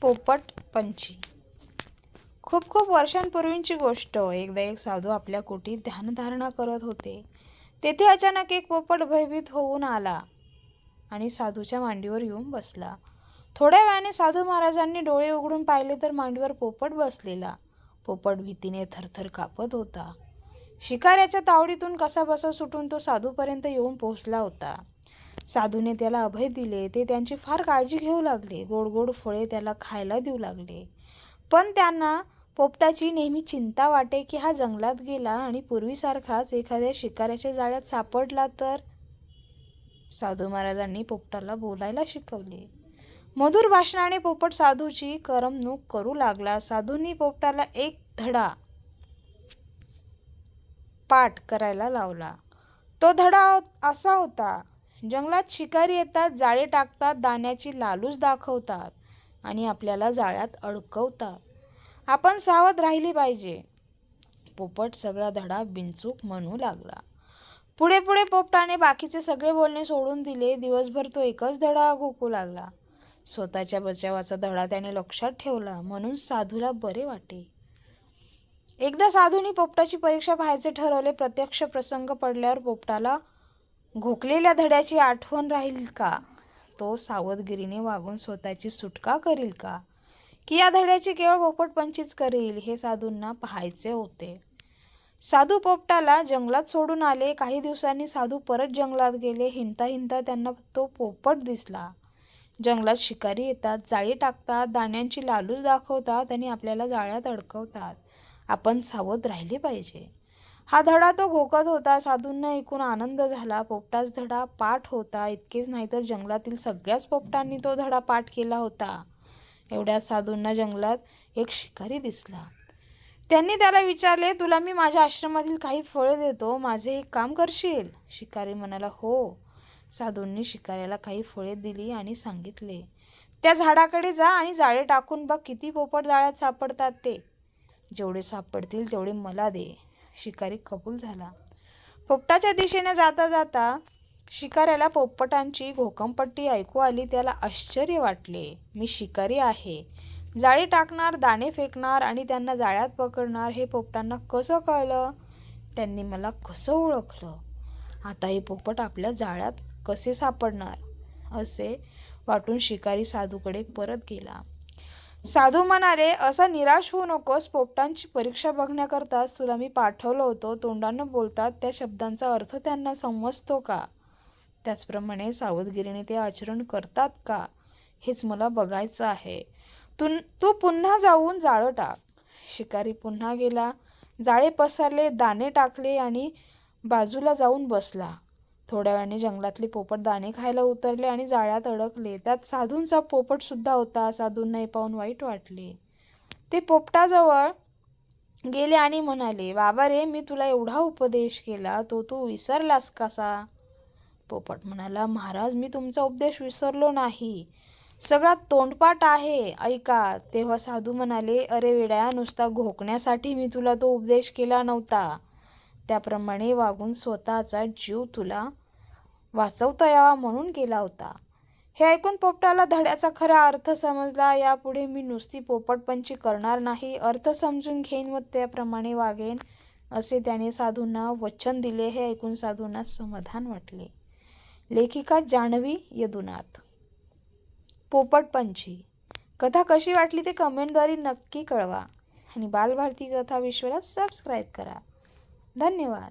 पोपट पंची खूप खूप वर्षांपूर्वींची गोष्ट हो. एकदा एक साधू आपल्या कुटीत ध्यानधारणा करत होते. तेथे अचानक एक पोपट भयभीत होऊन आला आणि साधूच्या मांडीवर येऊन बसला. थोड्या वेळाने साधू महाराजांनी डोळे उघडून पाहिले तर मांडीवर पोपट बसलेला. पोपट भीतीने थरथर कापत होता. शिकाऱ्याच्या तावडीतून कसा बसा सुटून तो साधूपर्यंत येऊन पोहोचला होता. साधूने त्याला अभय दिले ते त्यांची फार काळजी घेऊ लागले. गोड गोड फळे त्याला खायला देऊ लागले. पण त्यांना पोपटाची नेहमी चिंता वाटे की हा जंगलात गेला आणि पूर्वीसारखाच एखाद्या शिकाऱ्याच्या जाळ्यात सापडला तर? साधू महाराजांनी पोपटाला बोलायला शिकवले. मधुर भाषणाने पोपट साधूची करमणूक करू लागला. साधूंनी पोपटाला एक धडा पाठ करायला लावला. तो धडा असा होता जंगलात शिकारी येतात जाळे टाकतात दाण्याची लालूच दाखवतात आणि आपल्याला जाळ्यात अडकवतात. आपण सावध राहिली पाहिजे. पोपट सगळा धडा बिनचूक म्हणू लागला. पुढे पुढे पोपटाने बाकीचे सगळे बोलणे सोडून दिले. दिवसभर तो एकच धडा घोकू लागला. स्वतःच्या बचावाचा धडा त्याने लक्षात ठेवला. म्हणून साधूला बरे वाटे. एकदा साधूनी पोपटाची परीक्षा पाहायचे ठरवले प्रत्यक्ष प्रसंग पडल्यावर पोपटाला घोकलेल्या धड्याची आठवण राहील का? तो सावधगिरीने वागून स्वतःची सुटका करील का? की या धड्याची केवळ पोपटपंचीच करेल करील हे साधूंना पाहायचे होते. साधू पोपटाला जंगलात सोडून आले काही दिवसांनी साधू परत जंगलात गेले हिंडता हिंडता त्यांना तो पोपट दिसला. जंगलात शिकारी येतात जाळी टाकतात दाण्यांची लालूच दाखवतात आणि आपल्याला जाळ्यात अडकवतात. आपण सावध राहिले पाहिजे. हा धडा तो घोकत होता. साधूंना ऐकून आनंद झाला. पोपटाच धडा पाठ होता. इतकेच नाही तर जंगलातील सगळ्याच पोपटांनी तो धडा पाठ केला होता. एवढ्या साधूंना जंगलात एक शिकारी दिसला. त्यांनी त्याला विचारले तुला मी माझ्या आश्रमातील काही फळे देतो. माझे एक काम करशील? शिकारी म्हणाला हो. साधूंनी शिकाऱ्याला काही फळे दिली आणि सांगितले त्या झाडाकडे जा आणि जाळे टाकून बघ किती पोपट जाळ्यात सापडतात ते. जेवढे सापडतील तेवढे मला दे. शिकारी कबूल झाला. पोपटाच्या दिशेने जाता जाता शिकाऱ्याला पोपटांची घोकंपट्टी ऐकू आली त्याला आश्चर्य वाटले. मी शिकारी आहे. जाळी टाकणार दाणे फेकणार आणि त्यांना जाळ्यात पकडणार हे पोपटांना कसं कळलं? त्यांनी मला कसं ओळखलं? आता हे पोपट आपल्या जाळ्यात कसे सापडणार? असे वाटून शिकारी साधूकडे परत गेला. साधू म्हणाले असं निराश होऊ नकोस. पोपटांची परीक्षा बघण्याकरताच तुला मी पाठवलं होतं. तोंडानं बोलतात त्या शब्दांचा अर्थ त्यांना समजतो का? त्याचप्रमाणे सावधगिरीने ते आचरण करतात का? हेच मला बघायचं आहे. तू तू पुन्हा जाऊन जाळं टाक. शिकारी पुन्हा गेला. जाळे पसरले दाणे टाकले आणि बाजूला जाऊन बसला. थोड्या वेळाने जंगलातले पोपट दाणे खायला उतरले आणि जाळ्यात अडकले. त्यात साधूंचा पोपट सुद्धा होता साधूंना हे पाहून वाईट वाटले. ते पोपटाजवळ गेले आणि म्हणाले बाबा रे मी तुला एवढा उपदेश केला तो तू विसरलास कसा? पोपट म्हणाला महाराज मी तुमचा उपदेश विसरलो नाही. सगळा तोंडपाठ आहे. ऐका. तेव्हा साधू म्हणाले अरे वेड्या नुसता घोकण्यासाठी मी तुला तो उपदेश केला नव्हता. त्याप्रमाणे वागून स्वतःचा जीव तुला वाचवता यावा म्हणून केला होता. हे ऐकून पोपटाला धड्याचा खरा अर्थ समजला. यापुढे मी नुसती पोपटपंची करणार नाही. अर्थ समजून घेईन व त्याप्रमाणे वागेन असे त्याने साधूंना वचन दिले. हे ऐकून साधूंना समाधान वाटले. लेखिका जानवी यदुनाथ. पोपटपंची. कथा कशी वाटली ते कमेंटद्वारे नक्की कळवा. आणि बालभारती कथा विश्वाला सबस्क्राईब करा. धन्यवाद.